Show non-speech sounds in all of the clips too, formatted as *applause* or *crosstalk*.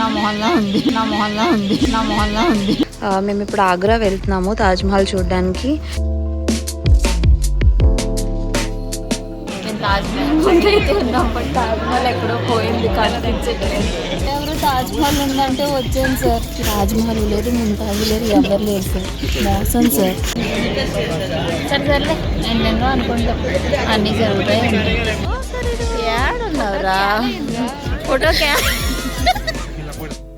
నా మొహల్లా ఉంది నా మొహల్లా ఉంది నా మొహల్లా ఉంది. మేము ఇప్పుడు ఆగ్రా వెళ్తున్నాము తాజ్మహల్ చూడడానికి. తాజ్మహల్ ఎక్కడో పోయింది కనిపించట్లేదు. ఎవరు తాజ్మహల్ ఉందంటే వచ్చాను సార్. తాజ్మహల్ లేదు ముంతాజ్ లేరు ఎవరు లేరు సార్. మోసం సార్. సరే సర్లే. ఎన్నెన్నో అనుకుంటా. అన్నీ జరుగుతాయి. ఏడున్నావురా? ఫోటో క్యా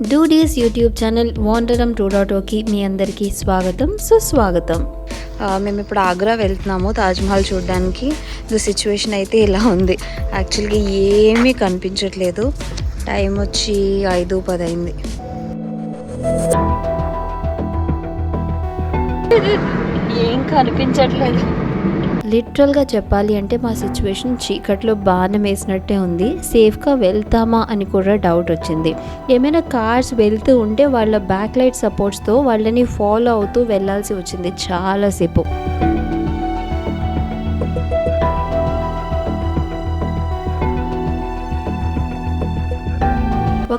డూడీస్ యూట్యూబ్ ఛానల్ వాండరం టూ డాట్ ఓకి మీ అందరికీ స్వాగతం సుస్వాగతం. మేము ఇప్పుడు ఆగ్రా వెళ్తున్నాము తాజ్మహల్ చూడడానికి. ది సిచ్యువేషన్ అయితే ఇలా ఉంది. యాక్చువల్గా ఏమీ కనిపించట్లేదు. టైం వచ్చి ఐదు పది అయింది. ఏం కనిపించట్లేదు. లిటరల్గా చెప్పాలి అంటే మా సిచ్యువేషన్ చీకట్లో బాణం వేసినట్టే ఉంది. సేఫ్గా వెళ్తామా అని కూడా డౌట్ వచ్చింది. ఏమైనా కార్స్ వెళ్తూ ఉంటే వాళ్ళ బ్యాక్ లైట్ సపోర్ట్స్తో వాళ్ళని ఫాలో అవుతూ వెళ్ళాల్సి వచ్చింది చాలాసేపు.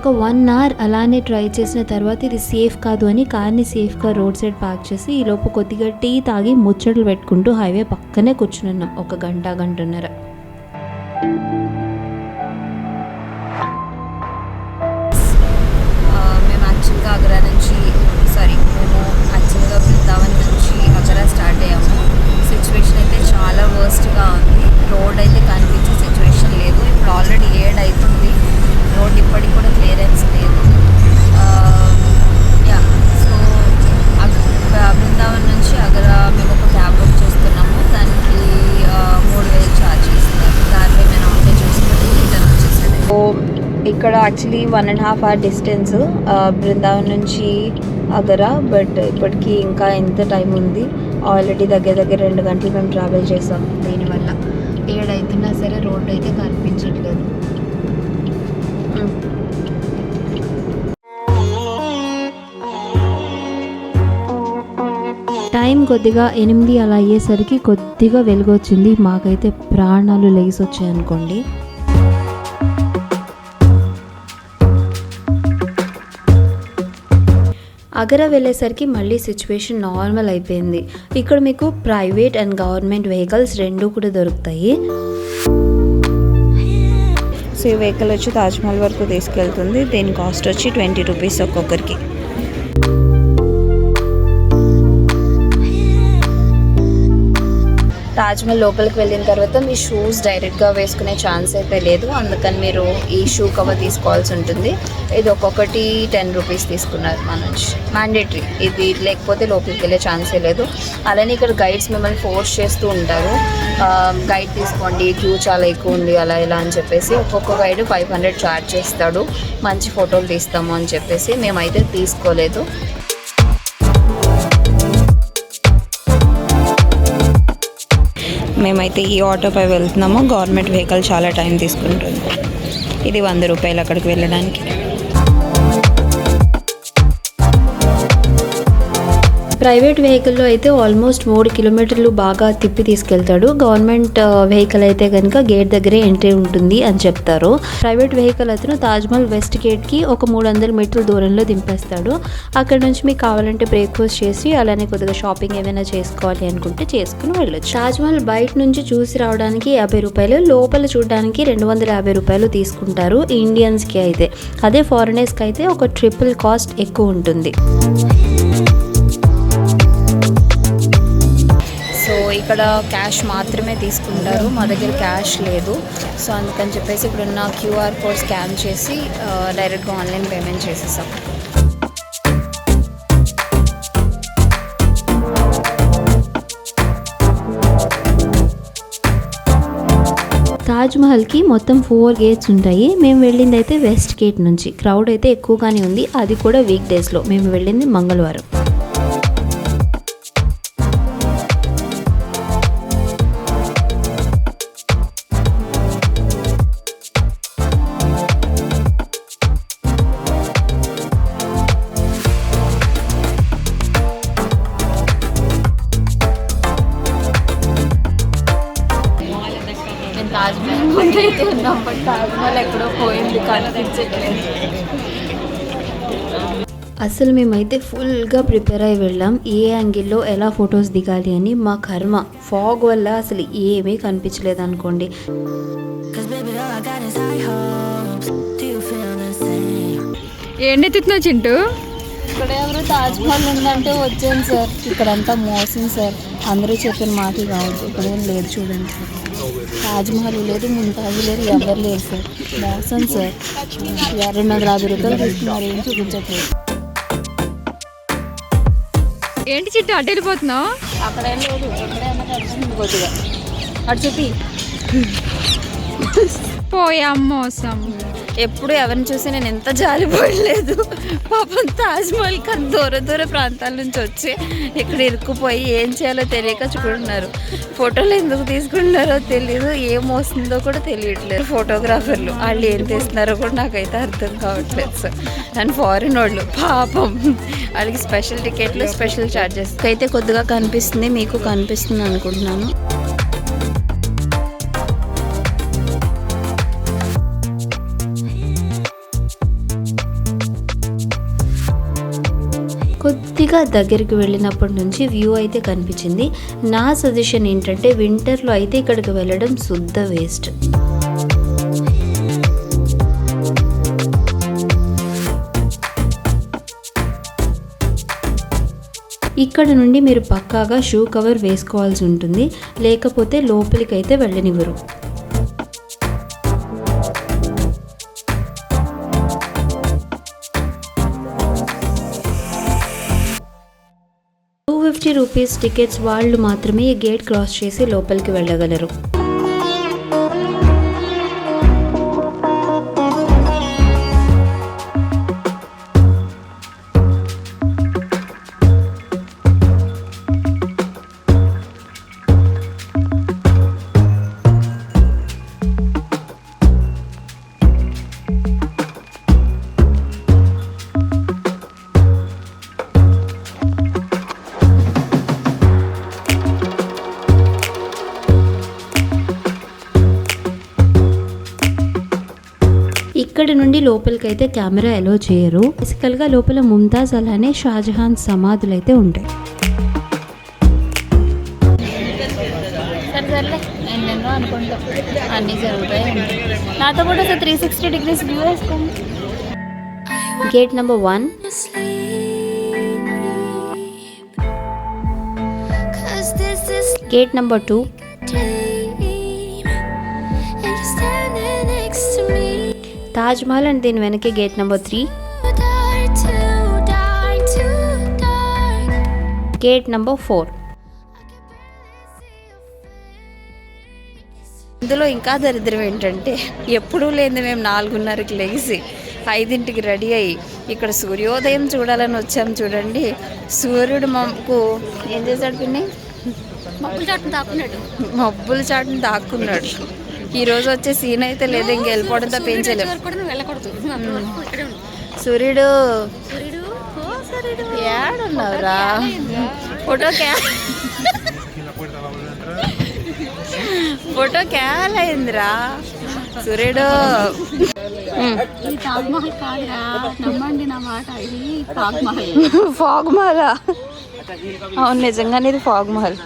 ఒక వన్ అవర్ అలానే ట్రై చేసిన తర్వాత ఇది సేఫ్ కాదు అని కార్ని సేఫ్గా రోడ్ సైడ్ పార్క్ చేసి ఈ లోపు కొద్దిగా టీ తాగి ముచ్చట్లు పెట్టుకుంటూ హైవే పక్కనే కూర్చున్నాం ఒక గంట గంటన్నర. మేము యాక్చువల్గా ఆగ్రా నుంచి సారీ మేము యాక్చువల్గా బృందావన్ నుంచి ఆగ్రా స్టార్ట్ అయ్యాము. సిచ్యువేషన్ అయితే చాలా వర్స్ట్గా ఉంది. రోడ్ అయితే కనిపించే సిచ్యువేషన్ లేదు. ఇప్పుడు ఆల్రెడీ ఏడ్ అవుతుంది actually one and half hour distance Vrindavan నుంచి అగరా బట్ ఇప్పటికి ఇంకా ఎంత టైం ఉంది? ఆల్రెడీ దగ్గర దగ్గర రెండు గంటలు మేము ట్రావెల్ చేసాం దీనివల్ల. ఏడైతున్నా సరే రోడ్డు అయితే కనిపించట్లేదు. టైం కొద్దిగా ఎనిమిది అలా అయ్యేసరికి కొద్దిగా వెలుగొచ్చింది. మాకైతే ప్రాణాలు లేచి వచ్చాయి అనుకోండి అగర వెళ్ళేసరికి మళ్ళీ సిచ్యువేషన్ నార్మల్ అయిపోయింది. ఇక్కడ మీకు ప్రైవేట్ అండ్ గవర్నమెంట్ వెహికల్స్ రెండు కూడా దొరుకుతాయి. సో ఈ వెహికల్ వచ్చి తాజ్మహల్ వరకు తీసుకెళ్తుంది. దీని కాస్ట్ వచ్చి ట్వంటీ రూపీస్ ఒక్కొక్కరికి. తాజ్మహల్ లోపలికి వెళ్ళిన తర్వాత మీ షూస్ డైరెక్ట్గా వేసుకునే ఛాన్స్ అయితే లేదు. అందుకని మీరు ఈ షూ కవర్ తీసుకోవాల్సి ఉంటుంది. ఇది ఒక్కొక్కటి టెన్ రూపీస్ తీసుకున్నారు మా నుంచి మ్యాండేటరీ ఇది లేకపోతే లోపలికి వెళ్ళే ఛాన్సే లేదు. అలానే ఇక్కడ గైడ్స్ మిమ్మల్ని ఫోర్స్ చేస్తూ ఉంటారు. గైడ్ తీసుకోండి క్యూ చాలా ఎక్కువ ఉంది అలా ఇలా అని చెప్పేసి ఒక్కొక్క గైడ్ ఫైవ్ హండ్రెడ్ ఛార్జ్ చేస్తాడు. మంచి ఫోటోలు తీస్తాము అని చెప్పేసి మేమైతే తీసుకోలేదు. మేమైతే ఈ ఆటోపై వెళ్తున్నాము. గవర్నమెంట్ వెహికల్ చాలా టైం తీసుకుంటుంది. ఇది వంద రూపాయలు అక్కడికి వెళ్ళడానికి. ప్రైవేట్ వెహికల్లో అయితే ఆల్మోస్ట్ మూడు కిలోమీటర్లు బాగా తిప్పి తీసుకెళ్తాడు. గవర్నమెంట్ వెహికల్ అయితే కనుక గేట్ దగ్గరే ఎంట్రీ ఉంటుంది అని చెప్తారు. ప్రైవేట్ వెహికల్ అతను తాజ్మహల్ వెస్ట్ గేట్కి ఒక మూడు వందల మీటర్ల దూరంలో దింపేస్తాడు. అక్కడ నుంచి మీకు కావాలంటే బ్రేక్ఫాస్ట్ చేసి అలానే కొద్దిగా షాపింగ్ ఏమైనా చేసుకోవాలి అనుకుంటే చేసుకుని వెళ్ళొచ్చు. తాజ్మహల్ బయట నుంచి చూసి రావడానికి యాభై రూపాయలు లోపల చూడడానికి రెండు వందల యాభై రూపాయలు తీసుకుంటారు ఇండియన్స్కి అయితే. అదే ఫారినర్స్కి అయితే ఒక ట్రిపుల్ కాస్ట్ ఎక్కువ ఉంటుంది. సో ఇక్కడ క్యాష్ మాత్రమే తీసుకుంటారు. మా దగ్గర క్యాష్ లేదు. సో అందుకని చెప్పేసి ఇప్పుడున్న క్యూఆర్ కోడ్ స్కాన్ చేసి డైరెక్ట్గా ఆన్లైన్ పేమెంట్ చేసేసాం. తాజ్మహల్కి మొత్తం ఫోర్ గేట్స్ ఉంటాయి. మేము వెళ్ళింది అయితే వెస్ట్ గేట్ నుంచి. క్రౌడ్ అయితే ఎక్కువగానే ఉంది. అది కూడా వీక్ డేస్లో. మేము వెళ్ళింది మంగళవారం. తాజ్మహల్ ఉన్నాం బట్ తాజ్మహల్ ఎక్కడో పోయింది కనిపించట్లేదు. అసలు మేమైతే ఫుల్గా ప్రిపేర్ అయి వెళ్ళాం ఏ యాంగిల్లో ఎలా ఫొటోస్ దిగాలి అని మా కర్మ. ఫాగ్ వల్ల అసలు ఏమీ కనిపించలేదు అనుకోండి. same? ఏంటెత్తుతున్నావు చింటూ? ఇక్కడ ఎవరు తాజ్ మహల్ ఉందంటే వచ్చాను సార్. ఇక్కడంతా మోసం సార్. అందరూ చెప్పిన మాట కావద్దు ఇక్కడ ఏం లేదు చూడండి. తాజ్ మహల్ లేదు ముంతాజ్ లేదు ఎవరు లేరు సార్. మోసం సార్. రెండు వందల యాభై రూపాయలు తీసుకున్నారు ఏం చూపించట్లేదు. ఏంటి చింటూ అడ్డు వెళ్ళిపోతున్నావు? అక్కడ లేదు ఎక్కడైనా అటు చెప్పి పోయా మోసం ఎప్పుడు ఎవరిని చూసి నేను ఎంత జాలిపోయలేదు పాపం తాజ్మహల్ కానీ దూర దూర ప్రాంతాల నుంచి వచ్చి ఇక్కడ ఇరుక్కుపోయి ఏం చేయాలో తెలియక చూడున్నారు. ఫోటోలు ఎందుకు తీసుకుంటున్నారో తెలియదు ఏం వస్తుందో కూడా తెలియట్లేదు. ఫోటోగ్రాఫర్లు వాళ్ళు ఏం తీస్తున్నారో కూడా నాకైతే అర్థం కావట్లేదు సార్. అండ్ ఫారిన్ వాళ్ళు పాపం. వాళ్ళకి స్పెషల్ టికెట్లు స్పెషల్ ఛార్జెస్ అయితే కొద్దిగా కనిపిస్తుంది మీకు కనిపిస్తుంది అనుకుంటున్నాను. కొద్దిగా దగ్గరికి వెళ్ళినప్పటి నుంచి వ్యూ అయితే కనిపించింది. నా సజెషన్ ఏంటంటే వింటర్లో అయితే ఇక్కడికి వెళ్ళడం శుద్ధ వేస్ట్ ఇక్కడ నుండి మీరు పక్కాగా షూ కవర్ వేసుకోవాల్సి ఉంటుంది. లేకపోతే లోపలికి అయితే వెళ్ళనివ్వరు. ఫిఫ్టీ రూపీస్ టికెట్స్ వాళ్ళు మాత్రమే ఈ గేట్ క్రాస్ చేసి లోపలికి వెళ్ళగలరు. లోపలికైతే కెమెరా ఎలో చేయరు. బేసికల్గా లోపల ముంతాజ్ అలానే షాజహాన్ సమాధులు అయితే ఉంటాయి. సరే నేను ఎన్నో అనుకుంటా. అన్నీ జరుగుతాయి నాతో కూడా ఒక త్రీ సిక్స్టీ డిగ్రీస్ వ్యూ వేసుకోండి. Gate number one gate number two Taj Mahal and దీని వెనకే gate number three. Gate number four. ఇందులో ఇంకా దరిద్రం ఏంటంటే ఎప్పుడూ లేని మేము నాలుగున్నరకి లేచి ఐదింటికి రెడీ అయ్యి ఇక్కడ సూర్యోదయం చూడాలని వచ్చాం చూడండి. సూర్యుడు మాకు ఏం చేశాడు పిన్ని? మబ్బులు చాటును దాక్కున్నాడు మబ్బుల చాటుని దాక్కున్నాడు ఈ రోజు వచ్చే సీన్ అయితే లేదు ఇంక నువ్వు వెళ్ళకూడదు ఇక్కడే ఉండు సూర్యుడు ఏడున్నావురా? ఫోటో క్యా ఫోటో క్యాల్ అయిందిరా. సూర్యుడు ఇది తాజ్ మహల్ కాదురా. నమ్మండి నా మాట. ఇది తాజ్ మహల్. ఫాగ్ మహల్? అవును నిజంగానే ఇది fog Mahal.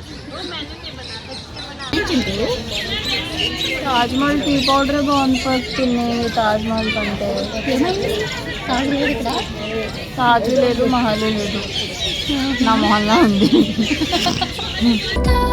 Taj Mahal tea powder బాగుంది పడుతుంది తాజ్ మహల్ కంటే తాజు లేదు మహల్ లేదు. నా మొహల్లా ఉంది. *laughs*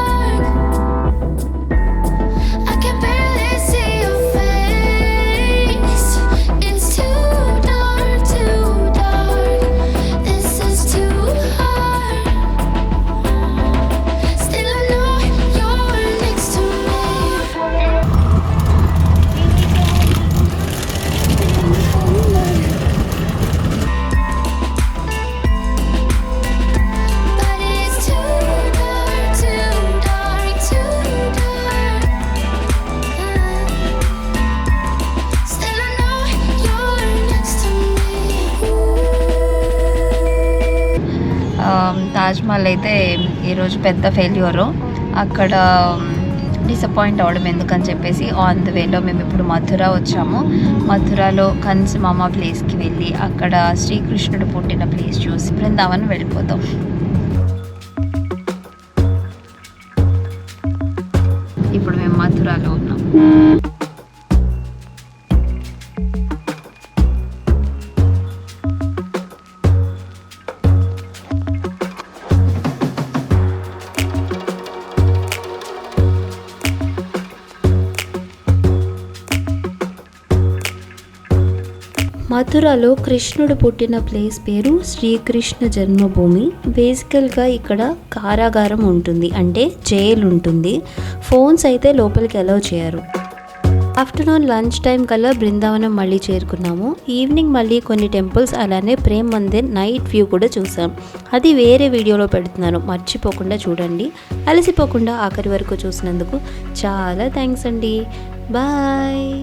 వాళ్ళు అయితే ఈరోజు పెద్ద ఫెయిల్యూరు అక్కడ డిసప్పాయింట్ అవ్వడం ఎందుకని చెప్పేసి ఆన్ ద వేలో మేము ఇప్పుడు మథుర వచ్చాము. మథురలో కన్స్ మామ ప్లేస్కి వెళ్ళి అక్కడ శ్రీకృష్ణుడు పుట్టిన ప్లేస్ చూసి బృందావన్ వెళ్ళిపోతాం. ఇప్పుడు మేము మథురాలో ఉన్నాం. మథురలో కృష్ణుడు పుట్టిన ప్లేస్ పేరు శ్రీకృష్ణ జన్మభూమి. బేసికల్గా ఇక్కడ కారాగారం ఉంటుంది అంటే జైలు ఉంటుంది. ఫోన్స్ అయితే లోపలికి అలౌ చేయరు. ఆఫ్టర్నూన్ లంచ్ టైం కల్లా బృందావనం మళ్ళీ చేరుకున్నాము. ఈవినింగ్ మళ్ళీ కొన్ని టెంపుల్స్ అలానే ప్రేమ్ మందిర్ నైట్ వ్యూ కూడా చూసాం. అది వేరే వీడియోలో పెడుతున్నాను మర్చిపోకుండా చూడండి. అలసిపోకుండా ఆఖరి వరకు చూసినందుకు చాలా థ్యాంక్స్ అండి. బాయ్